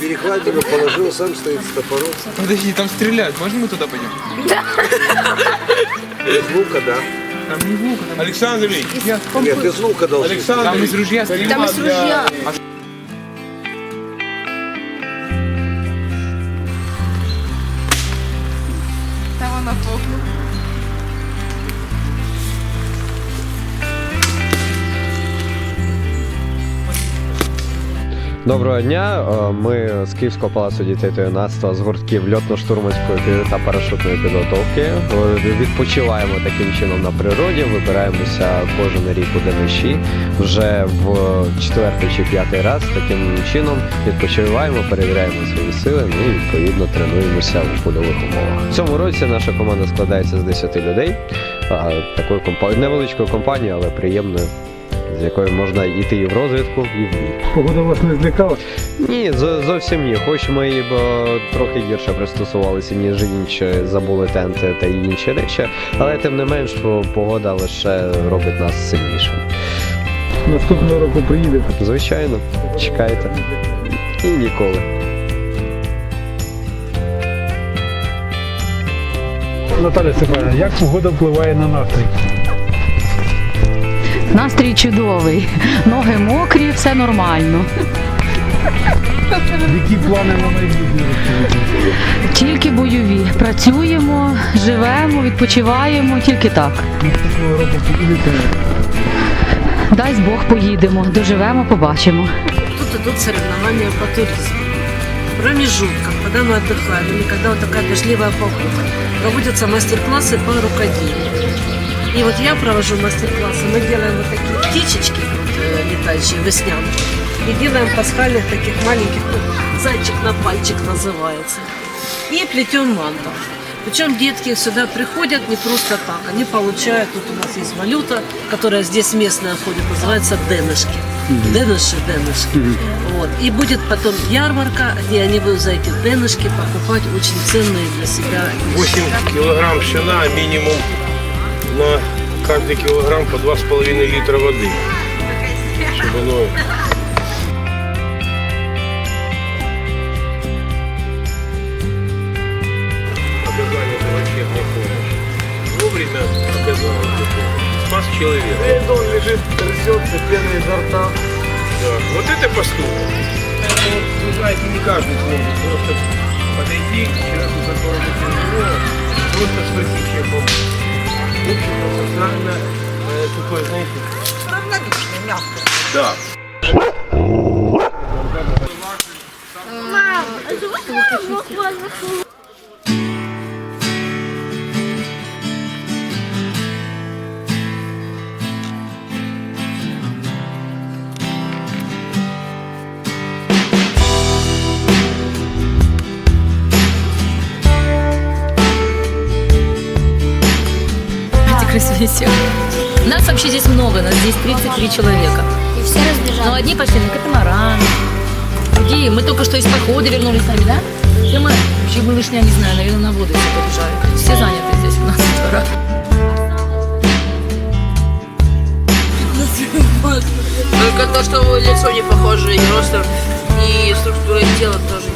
Перекладину положил, сам стоит с топором. Подожди, там стрелять. Можно мы туда пойдем? Из лука, да. Там не лук, там... Александр Ильич, Нет, из лука должен. Александр Там из ружья стреляют. Там из ружья. Там вона пухне. Доброго дня. Е, Ми з Київського палацу дітей та юнацтва з гуртків льотно-штурманської та парашутної підготовки Е, відпочиваємо таким чином на природі. Вибираємося кожен рік у Дениші вже в четвертий чи п'ятий раз. Таким чином відпочиваємо, перевіряємо свої сили. Ну і відповідно тренуємося у польових умовах. В цьому році наша команда складається з 10 людей. А, Такою невеличкою компанією, але приємною. З якою можна йти і в розвідку, і в бій. Погода вас не злякала? Ні, зо- зовсім ні. Хоч ми і б, е, трохи гірше пристосувалися, ніж інші, забули тенти та інші речі, але тим не менш по- погода лише робить нас сильнішими. Наступного року приїдете. Звичайно, чекайте. І ніколи. Наталя Степанівна, як погода впливає на настрій? Настрій чудовий, ноги мокрі, все нормально. Які плани на майбутнє розповідати? Тільки бойові. Працюємо, живемо, відпочиваємо, тільки так. Наступного року поїдете. Дасть Бог поїдемо, доживемо, побачимо. Тут идут соревнования по туризму. В промежутках, когда мы отдыхаем, или когда вот такая дождливая погода, проводятся мастер-классы по рукоделию. И вот я провожу мастер-классы, мы делаем вот такие птичечки вот, э, летающие, веснянки. И делаем пасхальных таких маленьких, ну, зайчик на пальчик называется. И плетем мантов. Причем детки сюда приходят не просто так, они получают, тут у нас есть валюта, которая здесь местная ходит, называется денышки. Деныши, денышки. Вот. И будет потом ярмарка, где они будут за эти денышки покупать очень ценные для себя 8 килограмм пшена, минимум на каждый килограмм по 2,5 литра воды. Чтобы оно оказание врачебной помощи. Вовремя оказалось эту помощь. Спас человека. Он лежит, трясется, пена изо рта. Да. Вот это поступок. Это вот, вы знаете, не каждый сможет просто подойти к человеку, которому тяжело, просто спросить, чем помочь. В общем-то, социально э, такое, знаете... Равнодушный, мягкий. Да. Эти красивые все. Нас вообще здесь много, нас здесь 33 человека. И все разбежались. Но одни пошли на катамаран, другие, мы только что из похода вернулись сами, да? Все мы, вообще малышня, не знаю, наверное, на воду все побежали. Все заняты здесь у нас с утра. Только то, что лицо не похоже, и роста, и структура тела тоже